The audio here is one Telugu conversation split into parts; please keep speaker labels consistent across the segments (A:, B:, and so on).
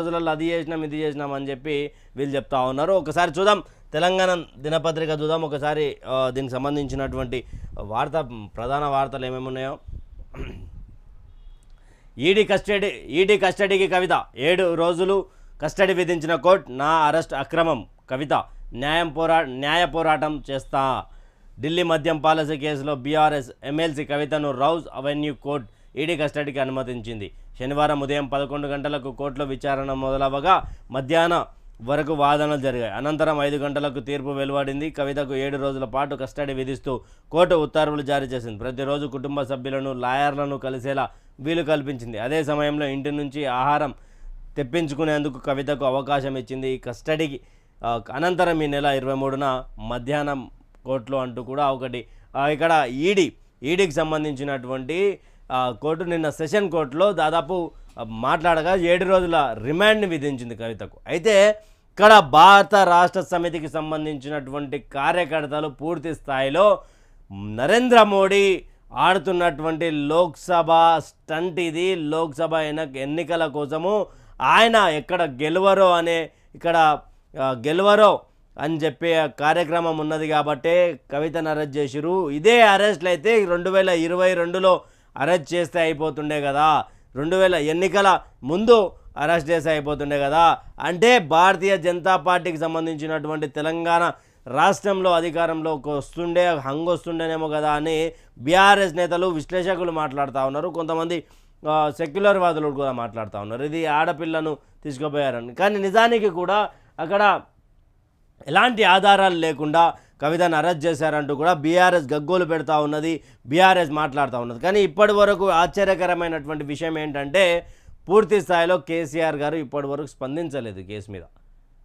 A: రోజులలో అది చేసినాం ఇది చేసినాం అని చెప్పి వీళ్ళు చెప్తా ఉన్నారు. ఒకసారి చూద్దాం. తెలంగాణ దినపత్రిక చూద్దాం. ఒకసారి దీనికి సంబంధించినటువంటి వార్త ప్రధాన వార్తలు ఏమేమి ఉన్నాయో. ఈడీ కస్టడీ ఈడీ కస్టడీకి కవిత. ఏడు రోజులు కస్టడీ విధించిన కోర్టు నా అరెస్ట్ అక్రమం. కవిత న్యాయం పోరా న్యాయ పోరాటం చేస్తా. ఢిల్లీ మద్యం పాలసీ కేసులో బీఆర్ఎస్ ఎమ్మెల్సీ కవితను రౌజ్ అవెన్యూ కోర్టు ఈడీ కస్టడీకి అనుమతించింది. శనివారం ఉదయం పదకొండు గంటలకు కోర్టులో విచారణ మొదలవగా మధ్యాహ్నం వరకు వాదనలు జరిగాయి. అనంతరం ఐదు గంటలకు తీర్పు వెలువడింది. కవితకు ఏడు రోజుల పాటు కస్టడీ విధిస్తూ కోర్టు ఉత్తర్వులు జారీ చేసింది. ప్రతిరోజు కుటుంబ సభ్యులను లాయర్లను కలిసేలా వీలు కల్పించింది. అదే సమయంలో ఇంటి నుంచి ఆహారం తెప్పించుకునేందుకు కవితకు అవకాశం ఇచ్చింది. ఈ కస్టడీకి అనంతరం ఈ నెల ఇరవై మూడున మధ్యాహ్నం కోర్టులో అంటూ కూడా ఒకటి ఇక్కడ ఈడీ ఈడీకి సంబంధించినటువంటి కోర్టు నిన్న సెషన్ కోర్టులో దాదాపు మాట్లాడగా ఏడు రోజుల రిమాండ్ని విధించింది కవితకు. అయితే ఇక్కడ భారత రాష్ట్ర సమితికి సంబంధించినటువంటి కార్యకర్తలు పూర్తి స్థాయిలో నరేంద్ర మోడీ ఆడుతున్నటువంటి లోక్సభ స్టంట్ ఇది. లోక్సభ ఎన్నికల కోసము ఆయన ఎక్కడ గెలవరో అనే ఇక్కడ గెలవరో అని చెప్పే కార్యక్రమం ఉన్నది కాబట్టే కవితను అరెస్ట్ చేసిరు ఇదే అరెస్ట్లు అయితే రెండు వేల ఇరవై రెండులో అరెస్ట్ చేస్తే అయిపోతుండే కదా. రెండు వేల ఎన్నికల ముందు అరెస్ట్ చేస్తే అయిపోతుండే కదా. అంటే భారతీయ జనతా పార్టీకి సంబంధించినటువంటి తెలంగాణ రాష్ట్రంలో అధికారంలోకి వస్తుండే హంగ్ వస్తుండేనేమో కదా అని బీఆర్ఎస్ నేతలు విశ్లేషకులు మాట్లాడుతూ ఉన్నారు. కొంతమంది సెక్యులర్ వాదులు కూడా మాట్లాడుతూ ఉన్నారు. ఇది ఆడపిల్లను తీసుకుపోయారని. కానీ నిజానికి కూడా అక్కడ ఎలాంటి ఆధారాలు లేకుండా కవితను అరెస్ట్ చేశారంటూ కూడా బీఆర్ఎస్ గగ్గోలు పెడతా ఉన్నది బీఆర్ఎస్ మాట్లాడుతూ ఉన్నది. కానీ ఇప్పటి వరకు ఆశ్చర్యకరమైనటువంటి విషయం ఏంటంటే పూర్తి స్థాయిలో కేసీఆర్ గారు ఇప్పటి వరకు స్పందించలేదు కేసు మీద.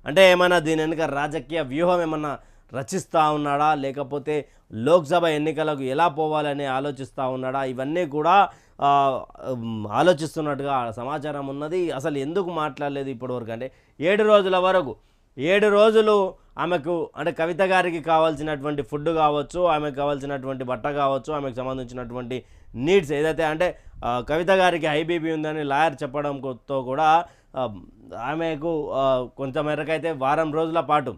A: అంటే ఏమైనా దీని వెనుక రాజకీయ వ్యూహం ఏమన్నా రచిస్తూ ఉన్నాడా? లేకపోతే లోక్సభ ఎన్నికలకు ఎలా పోవాలని ఆలోచిస్తూ ఉన్నాడా? ఇవన్నీ కూడా ఆలోచిస్తున్నట్టుగా సమాచారం ఉన్నది. అసలు ఎందుకు మాట్లాడలేదు ఇప్పటివరకు అంటే ఏడు రోజుల వరకు ఏడు రోజులు ఆమెకు అంటే కవిత గారికి కావాల్సినటువంటి ఫుడ్ కావచ్చు ఆమెకు కావాల్సినటువంటి బట్ట కావచ్చు ఆమెకు సంబంధించినటువంటి నీడ్స్ ఏదైతే అంటే కవిత గారికి హైబీపీ ఉందని లాయర్ చెప్పడంతో కూడా ఆమెకు కొంతమేరకైతే వారం రోజుల పాటు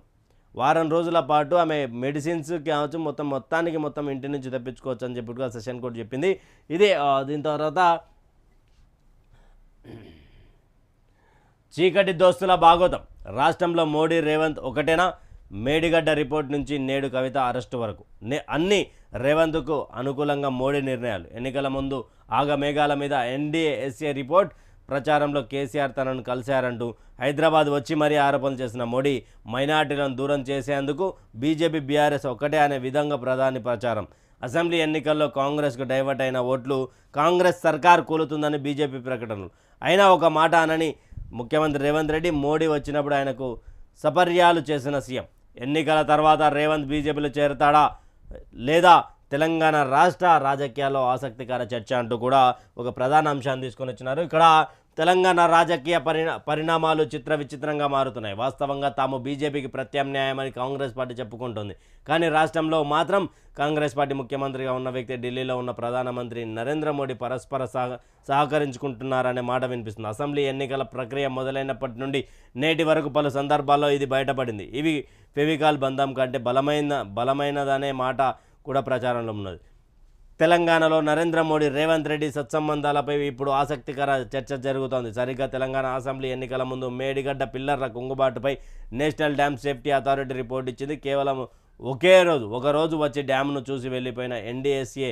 A: వారం రోజుల పాటు ఆమె మెడిసిన్స్ కావచ్చు మొత్తం మొత్తానికి మొత్తం ఇంటి నుంచి తెప్పించుకోవచ్చు అని చెప్పి కూడా సెషన్ కోర్టు చెప్పింది. ఇది దీని తర్వాత చీకటి దోస్తుల భాగోతం. రాష్ట్రంలో మోడీ రేవంత్ ఒకటేనా? మేడిగడ్డ రిపోర్ట్ నుంచి నేడు కవిత అరెస్టు వరకు. నే అన్ని రేవంత్కు అనుకూలంగా మోడీ నిర్ణయాలు. ఎన్నికల ముందు ఆగమేఘాల మీద ఎన్డీఏ ఎస్ఏ రిపోర్ట్ ప్రచారంలో కేసీఆర్ తనను కలిశారంటూ హైదరాబాద్ వచ్చి మరీ ఆరోపణలు చేసిన మోడీ మైనార్టీలను దూరం చేసేందుకు బీజేపీ బీఆర్ఎస్ ఒక్కటే అనే విధంగా ప్రధాని ప్రచారం. అసెంబ్లీ ఎన్నికల్లో కాంగ్రెస్కు డైవర్ట్ అయిన ఓట్లు కాంగ్రెస్ సర్కార్ కూలుతుందని బీజేపీ ప్రకటనలు. అయినా ఒక మాట అనని ముఖ్యమంత్రి రేవంత్ రెడ్డి మోడీ వచ్చినప్పుడు ఆయనకు సపర్యాలు చేసిన సీఎం. ఎన్నికల తర్వాత రేవంత్ బీజేపీలో చేరతాడా లేదా తెలంగాణ రాష్ట్ర రాజకీయాల్లో ఆసక్తికర చర్చ అంటూ కూడా ఒక ప్రధాన అంశాన్ని తీసుకొని వచ్చినారు. ఇక్కడ తెలంగాణ రాజకీయ పరిణా పరిణామాలు చిత్ర విచిత్రంగా మారుతున్నాయి. వాస్తవంగా తాము బీజేపీకి ప్రత్యామ్నాయమని కాంగ్రెస్ పార్టీ చెప్పుకుంటుంది. కానీ రాష్ట్రంలో మాత్రం కాంగ్రెస్ పార్టీ ముఖ్యమంత్రిగా ఉన్న వ్యక్తి ఢిల్లీలో ఉన్న ప్రధానమంత్రి నరేంద్ర మోడీ పరస్పర సహ సహకరించుకుంటున్నారనే మాట వినిపిస్తుంది. అసెంబ్లీ ఎన్నికల ప్రక్రియ మొదలైనప్పటి నుండి నేటి వరకు పలు సందర్భాల్లో ఇది బయటపడింది. ఇవి ఫెవికాల్ బంధం కంటే బలమైన బలమైనదనే మాట కూడా ప్రచారంలో ఉన్నది. తెలంగాణలో నరేంద్ర మోడీ రేవంత్ రెడ్డి సత్సంబంధాలపై ఇప్పుడు ఆసక్తికర చర్చ జరుగుతోంది. సరిగ్గా తెలంగాణ అసెంబ్లీ ఎన్నికల ముందు మేడిగడ్డ పిల్లర్ల కుంగుబాటుపై national dam safety authority report ఇచ్చింది. కేవలం ఒకే రోజు ఒకరోజు వచ్చి డ్యామ్ను చూసి వెళ్ళిపోయిన ఎన్డీఎస్ఏ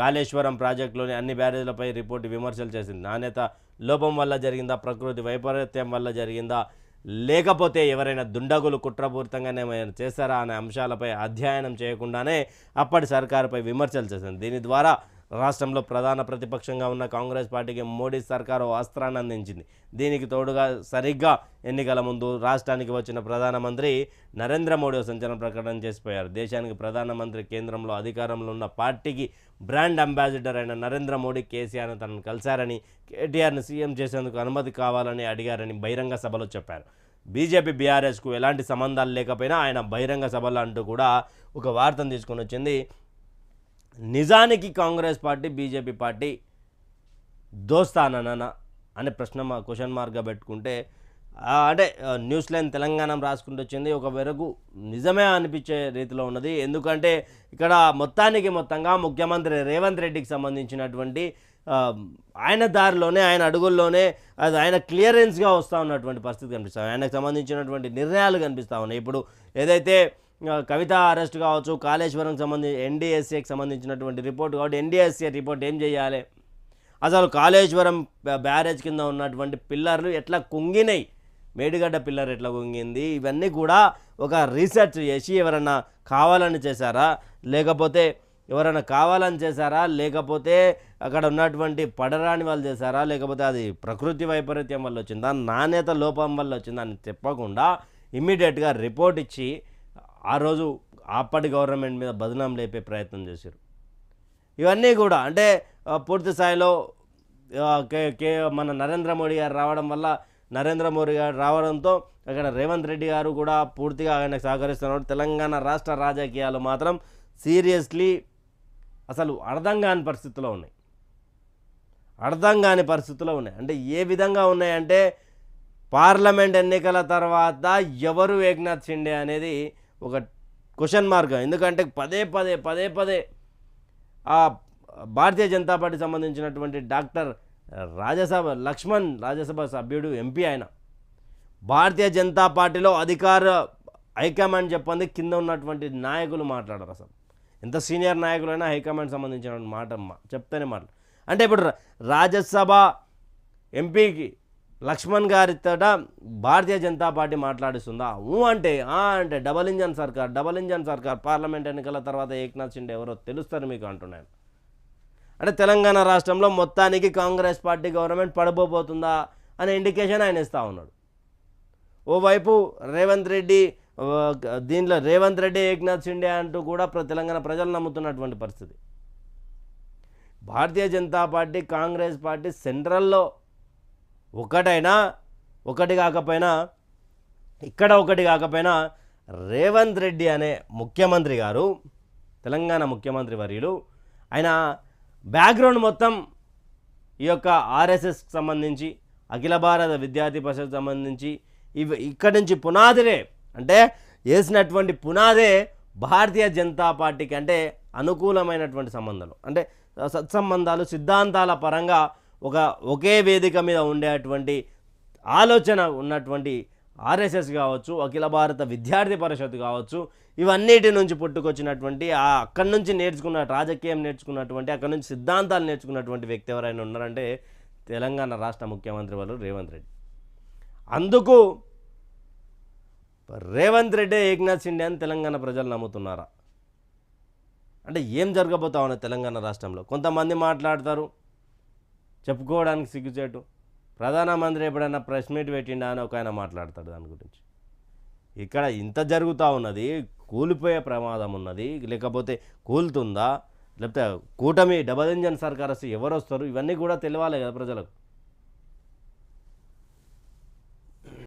A: కాళేశ్వరం ప్రాజెక్టులోని అన్ని బ్యారేజ్లపై రిపోర్టు విమర్శలు చేసింది. నాణ్యత లోపం వల్ల జరిగిందా? ప్రకృతి వైపరీత్యం వల్ల జరిగిందా? లేకపోతే ఎవరైనా దుండగులు కుట్రపూరితంగానే ఏమైనా చేశారా అనే అంశాలపై అధ్యయనం చేయకుండానే అప్పటి సర్కారుపై విమర్శలు చేసింది దీని ద్వారా రాష్ట్రంలో ప్రధాన ప్రతిపక్షంగా ఉన్న కాంగ్రెస్ పార్టీకి మోడీ సర్కారు అస్త్రాన్ని అందించింది. దీనికి తోడుగా సరిగ్గా ఎన్నికల ముందు రాష్ట్రానికి వచ్చిన ప్రధానమంత్రి నరేంద్ర మోడీ సంచలన ప్రకటన చేసిపోయారు. దేశానికి ప్రధానమంత్రి కేంద్రంలో అధికారంలో ఉన్న పార్టీకి బ్రాండ్ అంబాసిడర్ అయిన నరేంద్ర మోడీ కేసీఆర్ను తనను కలిశారని కేటీఆర్ని సీఎం చేసేందుకు అనుమతి కావాలని అడిగారని బహిరంగ సభలో చెప్పారు. బీజేపీ బీఆర్ఎస్కు ఎలాంటి సంబంధాలు లేకపోయినా ఆయన బహిరంగ సభలు అంటూ కూడా ఒక వార్తను తీసుకొని వచ్చింది. నిజానికి కాంగ్రెస్ పార్టీ బీజేపీ పార్టీ దోస్తానన్న అనే ప్రశ్న మా క్వశ్చన్ మార్క్గా పెట్టుకుంటే అంటే న్యూస్ లైన్ తెలంగాణ రాసుకుంటూ వచ్చింది. ఒక వెరకు నిజమే అనిపించే రీతిలో ఉన్నది. ఎందుకంటే ఇక్కడ మొత్తానికి మొత్తంగా ముఖ్యమంత్రి రేవంత్ రెడ్డికి సంబంధించినటువంటి ఆయన దారిలోనే ఆయన అడుగుల్లోనే అది ఆయన క్లియరెన్స్గా వస్తూ ఉన్నటువంటి పరిస్థితి కనిపిస్తుంది ఆయనకు సంబంధించినటువంటి నిర్ణయాలు కనిపిస్తూ ఉన్నాయి. ఇప్పుడు ఏదైతే కవిత అరెస్ట్ కావచ్చు కాళేశ్వరంకి సంబంధించి ఎన్డీఎస్ఏకి సంబంధించినటువంటి రిపోర్ట్ కాబట్టి ఎన్డీఎస్ఏ రిపోర్ట్ ఏం చేయాలి? అసలు కాళేశ్వరం బ్యారేజ్ కింద ఉన్నటువంటి పిల్లర్లు ఎట్లా కుంగినాయి? మేడిగడ్డ పిల్లర్ ఎట్లా కుంగింది? ఇవన్నీ కూడా ఒక రీసెర్చ్ చేసి ఎవరన్నా కావాలని చేశారా? లేకపోతే ఎవరైనా కావాలని చేశారా? లేకపోతే అక్కడ ఉన్నటువంటి పడరాని వాళ్ళు చేశారా? లేకపోతే అది ప్రకృతి వైపరీత్యం వల్ల వచ్చిందా? నాణ్యత లోపం వల్ల వచ్చిందా అని చెప్పకుండా ఇమ్మీడియట్గా రిపోర్ట్ ఇచ్చి ఆ రోజు అప్పటి గవర్నమెంట్ మీద బదనాం లేపే ప్రయత్నం చేశారు. ఇవన్నీ కూడా అంటే పూర్తి స్థాయిలో కే కే మన నరేంద్ర మోడీ గారు రావడం వల్ల నరేంద్ర మోడీ గారు రావడంతో అక్కడ రేవంత్ రెడ్డి గారు కూడా పూర్తిగా ఆయనకు సహకరిస్తున్నారు. తెలంగాణ రాష్ట్ర రాజకీయాలు మాత్రం సీరియస్లీ అసలు అర్థం కాని పరిస్థితిలో ఉన్నాయి. అర్థం కాని పరిస్థితిలో ఉన్నాయి. అంటే ఏ విధంగా ఉన్నాయంటే పార్లమెంట్ ఎన్నికల తర్వాత ఎవరు ఏక్నాథ్ షిండే అనేది ఒక క్వశ్చన్ మార్క్. ఎందుకంటే పదే పదే పదే పదే ఆ భారతీయ జనతా పార్టీ సంబంధించినటువంటి డాక్టర్ రాజ్యసభ లక్ష్మణ్ రాజ్యసభ సభ్యుడు ఎంపీ ఆయన భారతీయ జనతా పార్టీలో అధికార హైకమాండ్ చెప్పండి కింద ఉన్నటువంటి నాయకులు మాట్లాడరు అసలు. ఎంత సీనియర్ నాయకులైనా హైకమాండ్ సంబంధించిన మాట మా- చెప్తేనే మాట్లాడు అంటే ఇప్పుడు రాజ్యసభ ఎంపీకి లక్ష్మణ్ గారితోట భారతీయ జనతా పార్టీ మాట్లాడిస్తుందా? ఊ అంటే ఆ అంటే డబల్ ఇంజన్ సర్కార్ డబల్ ఇంజన్ సర్కార్ పార్లమెంట్ ఎన్నికల తర్వాత ఏక్నాథ్ షిండే ఎవరో తెలుస్తారు మీకు అంటున్నాను. అంటే తెలంగాణ రాష్ట్రంలో మొత్తానికి కాంగ్రెస్ పార్టీ గవర్నమెంట్ పడబోతుందా అనే ఇండికేషన్ ఆయన ఇస్తూ ఉన్నాడు. ఓవైపు రేవంత్ రెడ్డి దీనిలో రేవంత్ రెడ్డి ఏక్నాథ్ షిండే అంటూ కూడా తెలంగాణ ప్రజలు నమ్ముతున్నటువంటి పరిస్థితి. భారతీయ జనతా పార్టీ కాంగ్రెస్ పార్టీ సెంట్రల్లో ఒకటైనా ఒకటి కాకపోయినా ఇక్కడ ఒకటి కాకపోయినా రేవంత్ రెడ్డి అనే ముఖ్యమంత్రి గారు తెలంగాణ ముఖ్యమంత్రి వర్యులు ఆయన బ్యాక్గ్రౌండ్ మొత్తం ఈ యొక్క ఆర్ఎస్ఎస్కి సంబంధించి అఖిల భారత విద్యార్థి పరిషత్ సంబంధించి ఇవి ఇక్కడి నుంచి పునాదిరే అంటే వేసినటువంటి పునాదే భారతీయ జనతా పార్టీకి అంటే అనుకూలమైనటువంటి సంబంధాలు. అంటే సత్సంబంధాలు సిద్ధాంతాల పరంగా ఒక ఒకే వేదిక మీద ఉండేటువంటి ఆలోచన ఉన్నటువంటి ఆర్ఎస్ఎస్ కావచ్చు అఖిల భారత విద్యార్థి పరిషత్ కావచ్చు ఇవన్నిటి నుంచి పుట్టుకొచ్చినటువంటి ఆ అక్కడి నుంచి నేర్చుకున్న రాజకీయం నేర్చుకున్నటువంటి అక్కడి నుంచి సిద్ధాంతాలు నేర్చుకున్నటువంటి వ్యక్తి ఎవరైనా ఉన్నారంటే తెలంగాణ రాష్ట్ర ముఖ్యమంత్రి వాళ్ళు రేవంత్ రెడ్డి. అందుకు రేవంత్ రెడ్డి ఏక్నాథ్ షిండే అని తెలంగాణ ప్రజలు నమ్ముతున్నారా? అంటే ఏం జరగబోతా ఉన్నది తెలంగాణ రాష్ట్రంలో? కొంతమంది మాట్లాడతారు చెప్పుకోవడానికి సిగ్గుచేటు. ప్రధానమంత్రి ఎప్పుడైనా ప్రెస్ మీట్ పెట్టిండా అని ఒక ఆయన మాట్లాడతాడు దాని గురించి. ఇక్కడ ఇంత జరుగుతూ ఉన్నది కూలిపోయే ప్రమాదం ఉన్నది లేకపోతే కూలుతుందా లేకపోతే కూటమి డబల్ ఇంజన్ సర్కార్ వస్తే ఎవరు వస్తారు ఇవన్నీ కూడా తెలియాలి కదా ప్రజలకు.